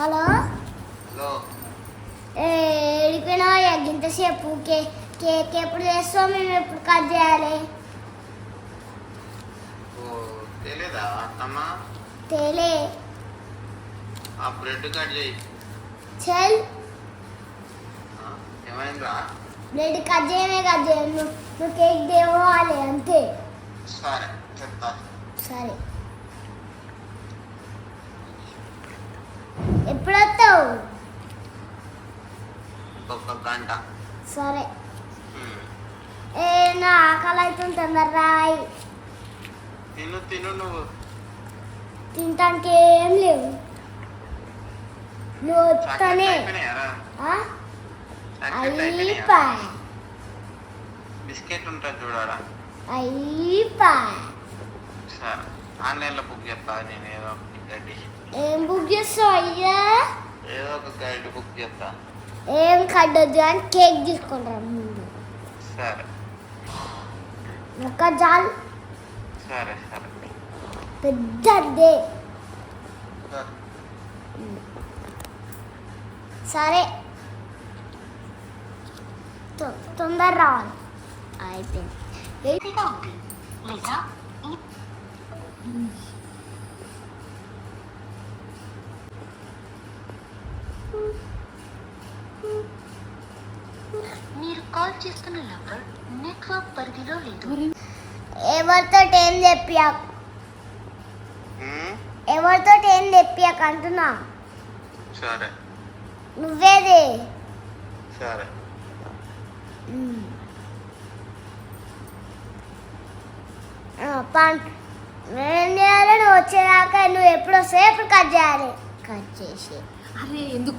Hello? ఏడిపోయినా ఇంతసేపు కే cake ఎప్పుడు చేస్తాం మేము ఎప్పుడు కట్ చేయాలి? తేలే. ఆ బ్రెడ్ కట్ చేయి. చల్. ఆ, ఏమైందా బ్లడ్ కట్ చేయమే కట్ చేయ నువ్వు నువ్వు కేక్ తేవాలి అంతే. సరే చెప్తా. సరే. ఎప్పుడు వస్తావు ఒక గంట. సరే. ఏ నా ఆకలి అవుతుంది తొందర రాయి. తిను తిను నువ్వు. తినటానికి ఏం లేవు. నువ్వు వస్తానే? అయిపోయి. బిస్కెట్ ఉంటుంది చూడారా. అయిపోయి. సరే. ఆన్లైన్లో బుక్ చేస్తా నేను ఏదో గడ్డి ఏం బుక్ చేస్తావు అయ్యా? ఏదో ఒక గడ్డి బుక్ చేస్తా. ఏం కట్టొద్దు అని కేక్ తీసుకుంటారు ముందు. సరే. ఒక జాల్ సరే సరే. పెద్దదే సరే. తొందర రావాలి. అయిపోయింది. లేదా కాల్ చేస్తున్న నంబర్ నెట్వర్క్ పరిధిలో లేదు. ఎవరితో ఏం తెప్పియా ఉమ్, ఎవరితో ఏం తెప్పియక అంటున్నా? సరే. నువ్వేది? సరే. పన్ ఏం చేయాలి నువ్వు వచ్చేదాకా నువ్వు ఎప్పుడు వస్తే ఎప్పుడు కట్ చేయాలి. కట్ చేసి. అరే ఎందుకు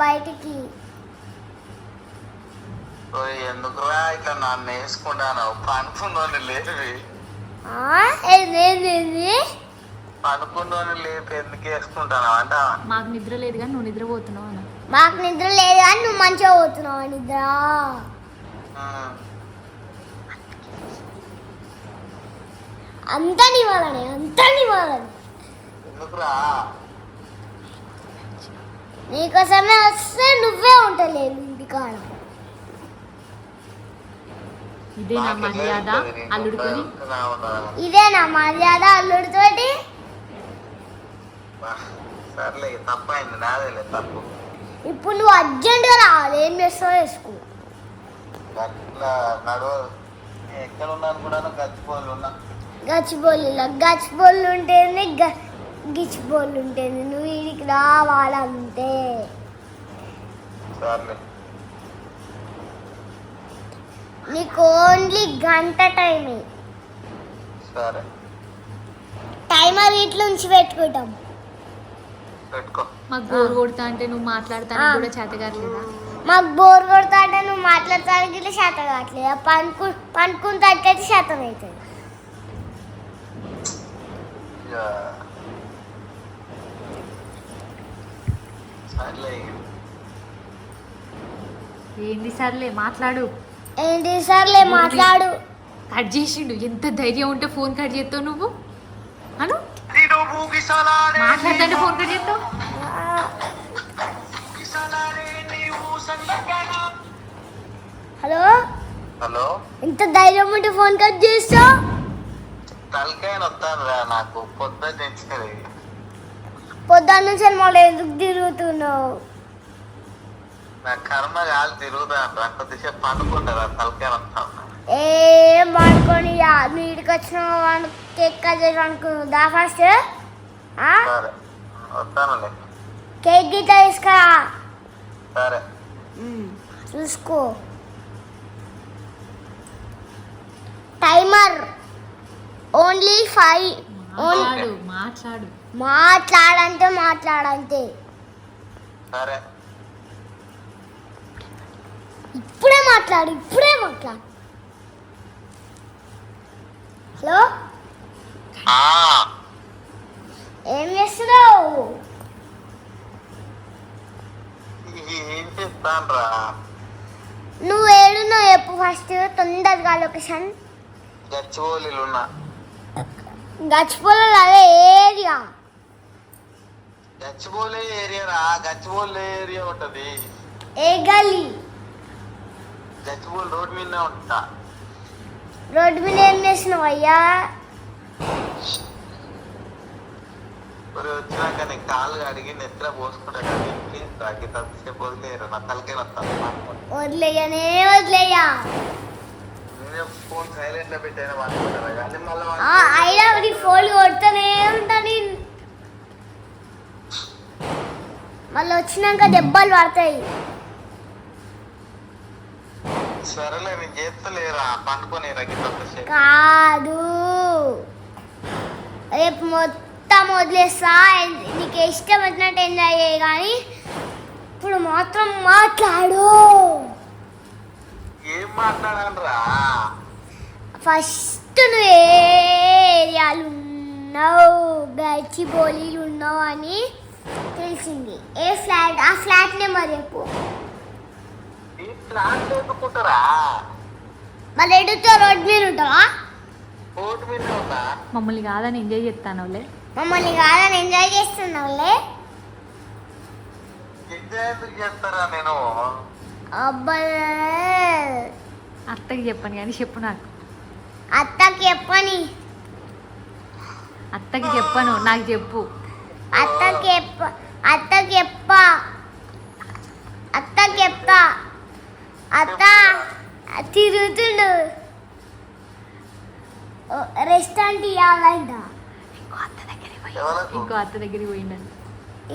బయటికి. ఓయ్ ఎందుకురా ఇట్లా నన్ను వేసుకుంటాను? పనుకున్నోని లేపి? పనుకున్నోని లేపి ఎందుకు వేసుకుంటాను అంట మాకు నిద్ర లేదు కానీ నువ్వు నిద్రపోతున్నావు అన్న. మాకు నిద్ర లేదు కానీ నువ్వు మంచిగా పోతున్నావు నిద్ర? అంతా నీ వల్లనే అంతా నీ వల్లనే ఎందుకురా? నీకోసమే వస్తే నువ్వే ఉంటలేవు ఇంటికాడ ఇదే నా మర్యాద అల్లుడుకొని ఇదే నా మర్యాద అల్లుడితోటి? సర్లే తప్పైంది నాదేలే తప్పు. ఇప్పుడు నువ్వు అర్జెంటుగా రావాలి ఏం చేస్తావు వేసుకో. అట్లా నడవ నేను ఎక్కడ ఉన్నాను కూడా గచ్చిపోలు ఉన్నా. గచ్చిబౌలు ఉంటుంది గ గిచ్చిబౌలు ఉంటుంది నువ్వు వీడికి రావాలంతే. నీకు ఓన్లీ గంట టైమే. సరే. టైమర్ ఇట్లా ఉంచి పెట్టుకుంటాం. పెట్టుకో. మాకు బోర్ కొడతా అంటే నువ్వు మాట్లాడతానికి. కూడా చేత కావట్లేదా? మాకు బోర్ కొడతా అంటే నువ్వు మాట్లాడటానికి ఇట్లా శాత కావట్లేదు? పనుకు పనుకున్న తగ్గైతే శాతం అవుతుంది ఇక సర్లే. ఏంది సర్లే మాట్లాడు. ఏంటి సర్లే మాట్లాడు. కట్ చేసిండు. ఎంత ధైర్యం ఉంటే ఫోన్ కట్ చేస్తావు నువ్వు? అను? మాట్లాడుతుంటే ఫోన్ కట్ చేస్తావు? హలో? హలో? ఇంత ధైర్యం ఉంటే ఫోన్ కట్ చేస్తావు? తలకాయ వస్తాను రా నాకు తెచ్చింది పొద్దున్న నుంచి మళ్ళీ ఎందుకు తిరుగుతున్నావు? నా కర్మ కొద్దిసేపు పండుకుంటారా తలకాయ వస్తాను ఏం పడుకొని నీటికి వచ్చిన కేక్ కట్ చేసి అనుకున్నావు దా ఫస్ట్ కేక్ గిట్లా తీసుకురా. సరే. చూసుకో. టైమర్ ఓన్లీ ఫైవ్ మాట్లాడు మాట్లాడు. మాట్లాడంటే మాట్లాడంతే. సరే. ఇప్పుడే మాట్లాడు ఇప్పుడే మాట్లాడు. హలో? ఏం చేస్తున్నావు? నువ్వు ఏడున్నావు చెప్పు ఫస్ట్ తొందరగా లొకేషన్ గచ్చిబౌలిలు ఉన్నా. అదే ఏరియా. గచ్చిబౌలి ఏరియా రా గచ్చిబౌలి ఏరియా ఉంటది. ఏ గల్లీ గచ్చిబౌలి రోడ్ మీదనే ఉంటా. రోడ్డు మీద ఏం చేసినావు అయ్యా? మరి వచ్చినాక నీ కాళ్ళు అడిగి నెత్తిన పోసుకుంటా కానీ తాకి తప్పసేపు వదిలేరు నా తలకే వస్తాను వదిలేయనే వదిలేయా? నేనే ఫోన్ సైలెంట్లో పెట్టైనా అనుకుంటారా కానీ మళ్ళీ అయినా ఫోన్ కొడుతూనే ఉంటా నేను మళ్ళీ వచ్చినాక దెబ్బలు పడతాయి. సరేలే నేను చేస్తలేరా పండుకోనేరా గిట్టసేపు కాదు. రేపు మొత్తం వదిలేస్తా. నీకు ఇష్టం వచ్చినట్టు ఎంజాయ్ చేయి కానీ ఇప్పుడు మాత్రం మాట్లాడు. ఏం మాట్లాడాలరా ఫస్ట్ నువ్వు ఏ ఏరియాలు ఉన్నావు? గచ్చిబౌలీలు ఉన్నావు అని తెలిసింది. ఏ ఫ్లాట్? ఆ ఫ్లాట్ నెంబర్ చెప్పు. ఈ మళ్ళీ ఎడుతో రోడ్ మీద ఉంటావా? రోడ్ మీద ఉందా? మమ్మల్ని కాదని ఎంజాయ్ చేస్తానులే మమ్మల్ని కాదని ఎంజాయ్ చేస్తున్నావులే? ఎంజాయ్ ఎందుకు చేస్తారా నేను? అబ్బా. అత్తకి చెప్పను కానీ చెప్పు నాకు. అత్తకి చెప్పని. అత్తకి చెప్పను నాకు చెప్పు. అత్తకి చెప్ప అత్తకి చెప్ప అత్తకి చెప్తా అత్త తిరుగుతుండు రెస్టారెంట్ ఇవ్వాలంట ఇంకో అత్త దగ్గరికి పోయి ఇంకో అత్త దగ్గరికి పోయిందని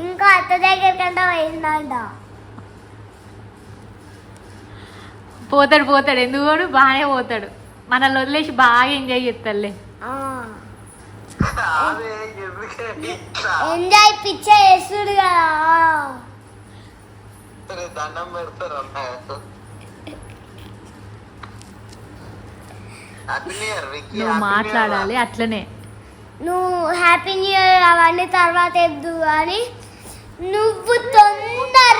ఇంకా అత్త దగ్గరికంట పోయిందంట పోతాడు పోతాడు. ఎందుకు పోడు? బాగానే పోతాడు. మనల్ని వదిలేసి బాగా ఎంజాయ్ చేస్తాడులే ఆ. అదే ఎందుకే ఇట్లా? ఎంజాయ్ పిచ్చ చేస్తుడు కదా. దండం పెడతారు నువ్వు మాట్లాడాలి అట్లనే. నువ్వు హ్యాపీ న్యూ ఇయర్ అవన్నీ తర్వాత ఎద్దు కానీ నువ్వు తొందర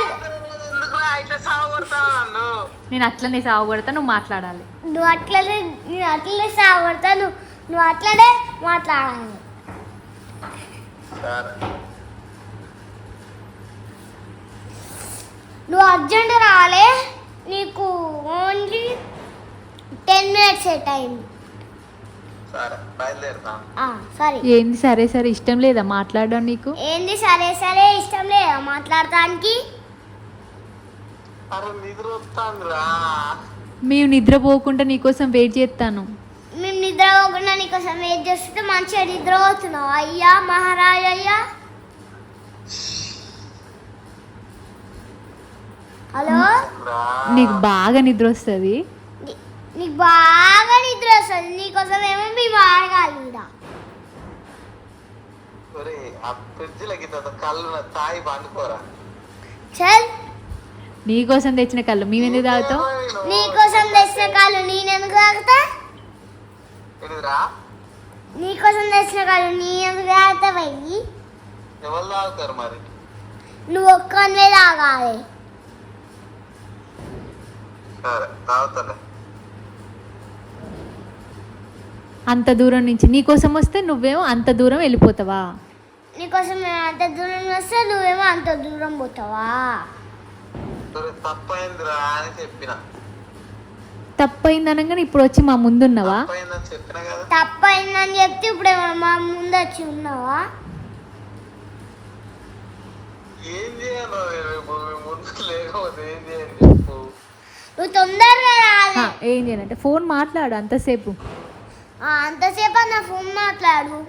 నేను అట్లనే సాగుపడతా నువ్వు మాట్లాడాలి. నువ్వు అట్లనే నేను అట్లనే సాగొడతా నువ్వు నువ్వు అట్లనే మాట్లాడాలి. సరే. నువ్వు అర్జెంట్ రాలే నీకు ఓన్లీ టెన్ మినిట్స్ టైం సరే ఏంది సరే సరే ఇష్టం లేదా మాట్లాడడం నీకు? ఏంది సరే సరే ఇష్టం లేదా మాట్లాడటానికి? మేము నిద్రపోకుండా నీకోసం వెయిట్ చేస్తాను. నిద్ర పోకుండా నీకోసం వెయిట్ చేస్తుంటే మంచిగా నిద్ర పోతున్నావు అయ్యా మహారాజ్ అయ్యా హలో. నీకు బాగా నిద్ర వస్తుంది నీ- నీకు బాగా నిద్ర వస్తుంది నీకోసం ఏమో మేము ఆడగాలి చల్. నీకోసం తెచ్చిన కళ్ళు. మేమెందుకు తాగుతాం? నీకోసం తెచ్చిన కాళ్ళు. నేనెందుకు తాగుతా? నీకోసం తెచ్చిన నేనెందుకు తాగుతా పోయి ఎవరు తాగుతారు మరి? నువ్వు ఒక్కనే తాగాలి. సరే తాగుతాలే. అంత దూరం నుంచి నీకోసం వస్తే నువ్వేమో అంత దూరం వెళ్ళిపోతావా? నీకోసం మేము అంత దూరం వస్తే నువ్వేమో అంత దూరం పోతావా? సరే తప్పైందిరా అని చెప్పిన. తప్పైంది అనగానే ఇప్పుడు వచ్చి మా చెప్పిన కదా. తప్పైందని చెప్తే ఇప్పుడు మా ముందు వచ్చి ఉన్నావా ముందు నువ్వు తొందరగా రాలే. ఏం చేయాలంటే ఫోన్ మాట్లాడు అంతసేపు. ఆ, అంతసేపు నా ఫోన్ మాట్లాడు.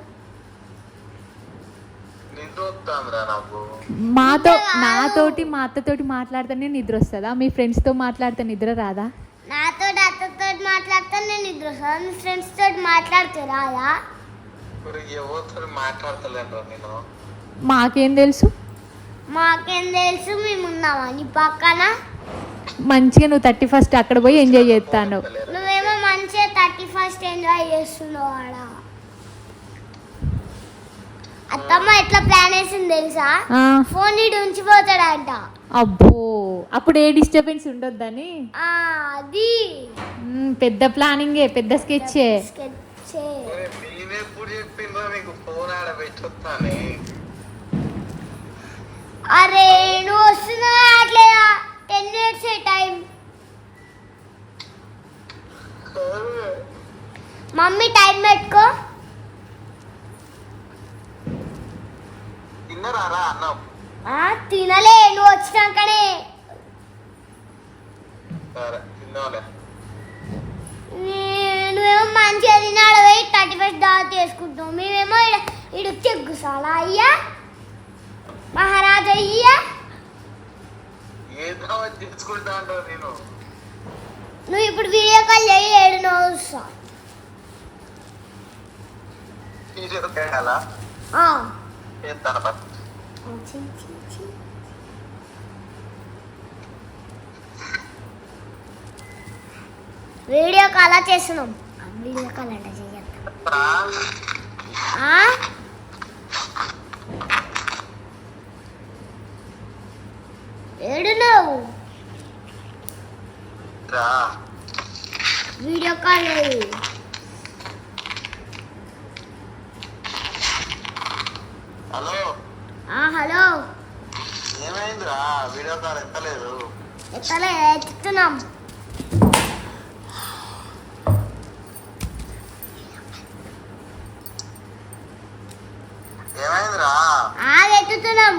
మాతో. నాతోటి మా అత్తతోటి మాట్లాడితేనే నిద్ర వస్తుందా మీ ఫ్రెండ్స్తో మాట్లాడితే నిద్ర రాదా? నాతో అత్తతో మాట్లాడితే నేను నీ ఫ్రెండ్స్ తోటి మాట్లాడితే రాదా ఇప్పుడు ఎవరితో మాట్లాడతలేను నేను? మాకేం తెలుసు? మాకేం తెలుసు? మేము ఉన్నావా నీ పక్కన? మంచిగా నువ్వు థర్టీ ఫస్ట్ అక్కడ పోయి ఎంజాయ్ చేస్తాను. నువ్వేమో మంచిగా థర్టీ ఫస్ట్ ఎంజాయ్ చేస్తున్నావు ఆడ. అత్తమ్మ ఎట్లా ప్లాన్ వేసింది తెలుసా? ఫోన్ ఇటు ఉంచిపోతాడంట. అబ్బో అప్పుడు ఏ డిస్టర్బెన్స్ ఉండొద్దని? ఆ, అది. పెద్ద ప్లానింగే పెద్ద స్కెచ్చే స్కెచ్ అరే నువ్వు వస్తున్నా అట్లేదా ten minutes time. Mummy time పెట్టుకో. తిన్నరారా అన్నం? తినలే నువ్వు వచ్చినాకనే నువ్వేమో మంచిగా తినాడు పోయి థర్టీ ఫస్ట్ దావత్ చేసుకుంటావు మేమేమో ఇడ చెగ్గుసాలా అయ్యా? మహారాజా అయ్యా? చేసుకుంటా నువ్వు ఇప్పుడు వీడియో కాల్ చేయి ఏడు ఆ. చేస్తాను. వీడియో కాల్ చేస్తున్నాం. వీడియో కాల్ అంట చెయ్యత్తా ఆ? ఏడు నువ్వు రా. Video call. హలో. హలో. ఏమైందిరా? వీడియో కాల్ ఎత్తలేదు. ఎత్తలే ఎత్తుతున్నాం. ఏమైందిరా? ఆ ఎత్తుతున్నాం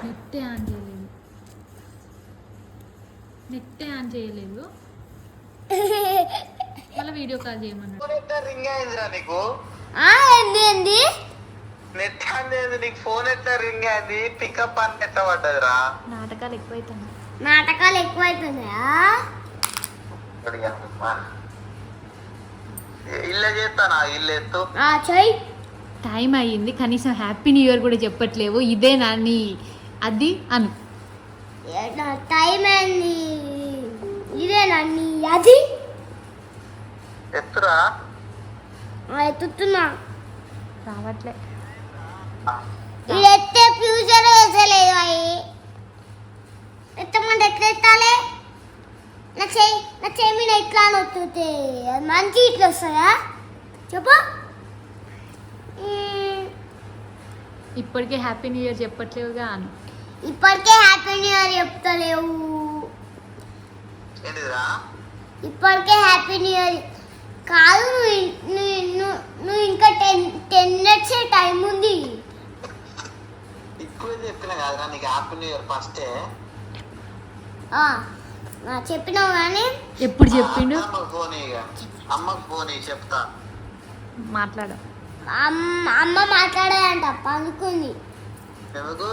నెట్టే ఆన్ చేయలేదు. నెట్టే ఆన్ చేయలేదు. మళ్ళీ వీడియో కాల్ చేయమన్నాడు. రింగ్ అయిందిరా నీకు? ఆ ఏంది నెట్ అనేది నీకు ఫోన్ ఎట్లా రింగ్ అయింది? పికప్ అని ఎట్లా పడ్డదిరా. నాటకాలు ఎక్కువైతున్నాయి. నాటకాలు ఎక్కువైతున్నాయా? ఇల్లు చేస్తానా? ఇల్లు ఎత్తు. ఆ చెయ్యి టైం అయ్యింది కనీసం హ్యాపీ న్యూ ఇయర్ కూడా చెప్పట్లేవు. ఇదే నా నీ అది అను. ఏడా టైం అయింది ఇదేనా నీ అది? ఎత్తురా. ఆ, ఎత్తుతున్నా. రావట్లే. ఇది ఎత్తే ఫ్యూచర్ వేసలేదు అవి ఎత్తమంటే ఎట్లా ఎత్తాలి? నా చెయ్యి నా చెయ్యి మీద వస్తుంది మంచి ఇట్లా వస్తుందా? చెప్పు. ఇప్పటికే హ్యాపీ న్యూ ఇయర్ చెప్పట్లేవుగా అను. ఇప్పటికే హ్యాపీ న్యూ ఇయర్ చెప్తలేవు. ఇప్పటికే హ్యాపీ న్యూ ఇయర్ కాదు నువ్వు నువ్వు ఇంకా టెన్ టెన్ మినిట్స్ టైం ఉంది. ఎక్కువ చెప్పిన కదరా నీకు హ్యాపీ న్యూ ఇయర్ ఫస్టే చెప్పినావు కానీ. ఎప్పుడు చెప్పిండు? అమ్మకు ఫోన్ అమ్మకు ఫోన్ చెప్తా. మాట్లాడు. అమ్మ అమ్మ మాట్లాడేదంట పండుకుంది ఎందుకు?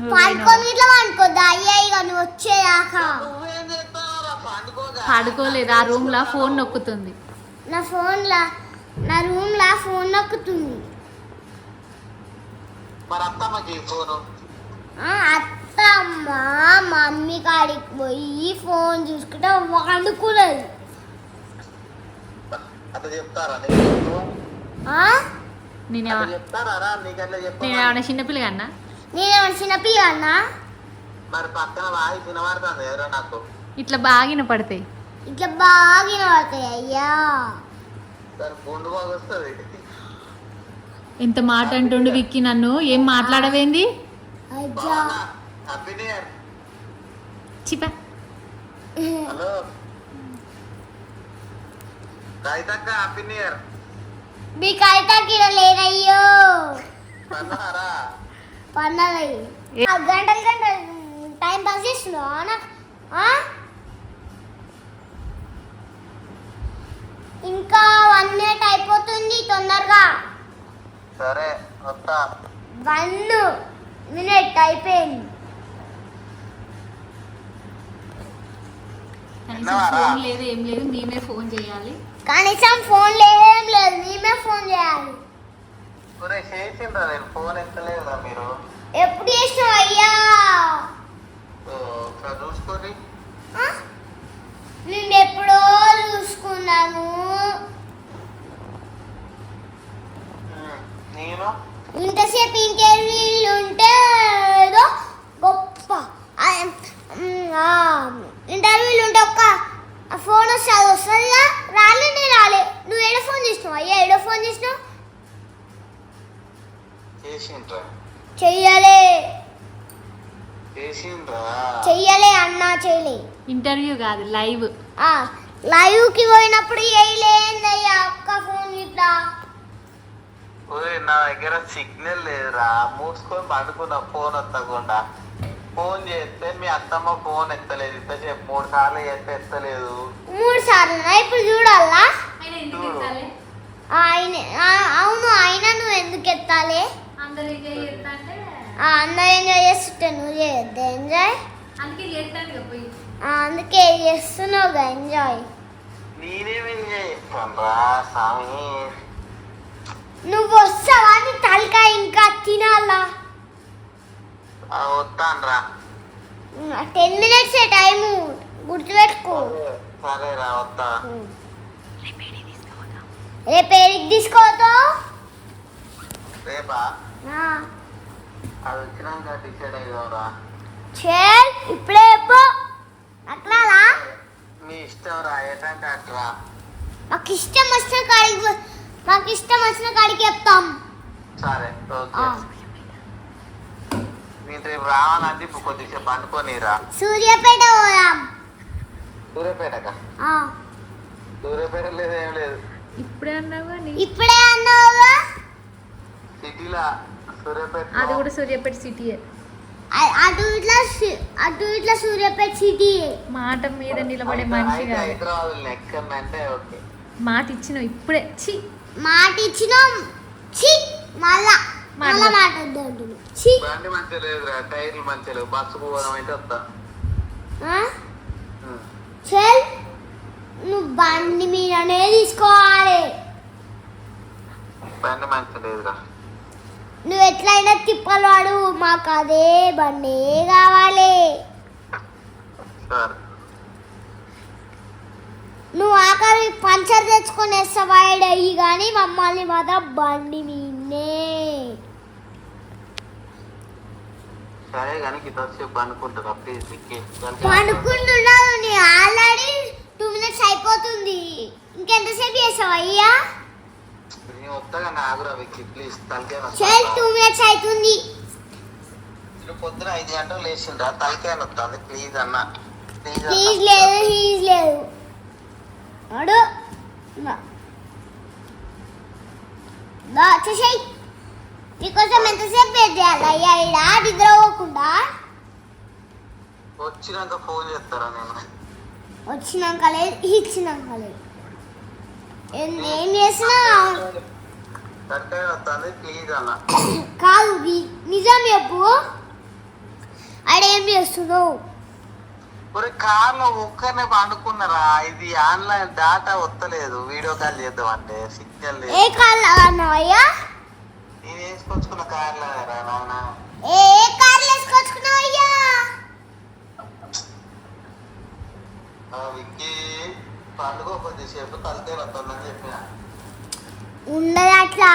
పండుకొని ఇట్లా పండుకోద్దా? అయ్యా ఇక నువ్వు వచ్చేదాకా. పడుకోలేదు? ఆ రూమ్ లా ఫోన్ నొక్కుతుంది. నా ఫోన్లా నా రూమ్లా ఫోన్ నొక్కుతుంది. మరి అత్తమ్మకి ఫోను. ఆ, అత్త అమ్మ మమ్మీ కాడికి పోయి ఫోన్ చూసుకుంటే వండుకున్నది? నేను చిన్నపిల్లగా అన్నా నేనేమన్నా చిన్నపిల్లన్నా మరి పక్కన వాయి వినబడుతుంది ఎవరో నాకు. ఇట్లా బాగిన పడతాయి ఇట్లా బాగా వినబడతాయి అయ్యా. దాని గుండు బాగా వస్తుంది ఎంత మాట అంటుండు విక్కి నన్ను? ఏం మాట్లాడవేంది? అజ్జా ఇయర్ చిపా. హలో. కవితక్క హ్యాపీ న్యూ ఇయర్ మీకు అయితే కిలో లేదయ్యో. అన్నారా ఏ- గంటలు గంటలు టైం పాస్ చేస్తున్నావా? ఇంకా వన్ మినిట్ అయిపోతుంది తొందరగా. సరే వస్తా. వన్ మినిట్ అయిపోయింది? ఫోన్ లేదు ఏం లేదు మేమే ఫోన్ చేయాలి. కనీసం ఫోన్ ఏం లేదు మేమే ఫోన్ చేయాలి. ఒరే చేసిండ్రా నేను ఫోన్ ఎత్తలేదా మీరు. ఎప్పుడు చేసినావు అయ్యా? ఒకసారి? నేను ఎప్పుడో చూసుకున్నాను. నేను? ఇంతసేపు ఇంటర్వ్యూలు ఉంటే ఏదో గొప్ప. ఇంటర్వ్యూలు ఉంటే ఒక్క ఫోన్ వస్తే అది వస్తుందిగా. రాలేనే రాలే. నువ్వు ఏడో ఫోన్ చేసినావు? అయ్యా ఏడో ఫోన్ చేసినావు? చెయ్యలే. చేసిండ్రా. చెయ్యలే అన్నా చేయలే ఇంటర్వ్యూ కాదు లైవ్. ఆ, లైవ్కి పోయినప్పుడు వేయలేదయ్యా అక్క ఫోన్ ఇట్లా. ఓయ్ నా దగ్గర సిగ్నల్ లేదురా. మూసుకొని పండుకున్న ఫోన్ ఎత్తకుండా ఫోన్ చేస్తే మీ అత్తమ్మ ఫోన్ ఎత్తలేదు. ఇంతసేపు మూడు సార్లు చేస్తే ఎత్తలేదు. మూడు సార్లు ఇప్పుడు చూడాలా? ఆయన అవును అయినా నువ్వు ఎందుకు ఎత్తాలి? అందరు ఎంజాయ్ చేస్తుంటే నువ్వు చేయొద్దు ఎంజాయ్. అందుకే చేస్తాను పోయి. అందుకే చేస్తున్నావుగా ఎంజాయ్. నువ్వు వస్తావా? నీ తలకాయ ఇంకా తినాలా? టెన్ మినిట్స్ టైము గుర్తుపెట్టుకో. రేపు ఏడికి తీసుకోతావు? రేపా? అది వచ్చినాక డిసైడ్ అయ్యారా చేల్ ఇప్పుడే చెప్పు. అట్లాలా మీ ఇష్టం రా ఎటంటే అట్లా మాకు ఇష్టం వచ్చిన కాడికి మాకు ఇష్టం వచ్చిన కాడికి చెప్తాం. సరే ఓకే. నేను రేపు రావాలంటే ఇప్పుడు కొద్దిసేపు అనుకోనిరా సూర్యాపేట పోదాం. సూర్యాపేటక? ఆ, సూర్యాపేట లేదు ఏం లేదు. ఇప్పుడే అన్నావా నీ ఇప్పుడే అన్నావుగా? సిటీలో? సూర్యాపేట అది కూడా సూర్యాపేట సిటీ అ- అటు ఇట్లా అటు ఇట్లా సూర్యాపేట సిటీ. మాట మీద నిలబడే మనిషి కాదు. మాట ఇచ్చినావు ఇప్పుడే. చి మాట ఇచ్చినాం. చి మళ్ళా. మళ్ళా. మాట. చి బండి మంచిగా లేదురా టైర్లు లేవు. బస్సుకు పోదాం అయితే వస్తా. చెల్. నువ్వు బండి మీదనే తీసుకోవాలి. బండి మంచిగా లేదురా. నువ్వు ఎట్లయినా తిప్పలు వాడు మాకు అదే బండి కావాలి. నువ్వు ఆఖరి పంచర్ తెచ్చుకొని వేస్తావాడు అయ్యి కానీ మమ్మల్ని మాత్రం బండి మీనే విక్కీ పండుకుంటున్నాను నీ ఆల్రెడీ టూ మినిట్స్ అయిపోతుంది ఇంకెంతసేపు చేస్తావు అయ్యా నేను వస్తాగా ఆగురా విక్కీ ప్లీజ్ తలకే చెల్ టూ మినిట్స్ అవుతుంది ఇప్పుడు పొద్దున ఐదు గంటలు లేచిండ్రా తలకే వస్తుంది ప్లీజ్ అన్న ప్లీజ్ ప్లీజ్ లేదు హీజ్ లేదు. అడు వచ్చేసాయి నీకోసం ఎంతసేపు వెయిట్ చేయాలి? అయ్యా ఈడ నిద్రపోకుండా. వచ్చినాక ఫోన్ చేస్తారా నేను? వచ్చినాక లేదు ఇచ్చినాక లేదు. ఏం చేసినా తలకే వస్తుంది ప్లీజ్ అన్న కాదు నిజం చెప్పు ఆడేం చేస్తున్నావు? ఒరే కార్లో ఒక్కనే పండుకున్నారా? ఇది ఆన్లైన్ డాటా వస్తలేదు. వీడియో కాల్ చేద్దాం అంటే సిగ్నల్ లేదు. ఏ కాల్ అన్నావు అయ్యా నేను వేసుకొచ్చుకున్న కార్లో నాన్న. ఏ ఏ కార్లు వేసుకొచ్చుకున్నావు అయ్యా ఆ విక్కీ పండుగ కొద్దిసేపు తలకే వస్తుందని చెప్పిన. ఉండదు అట్లా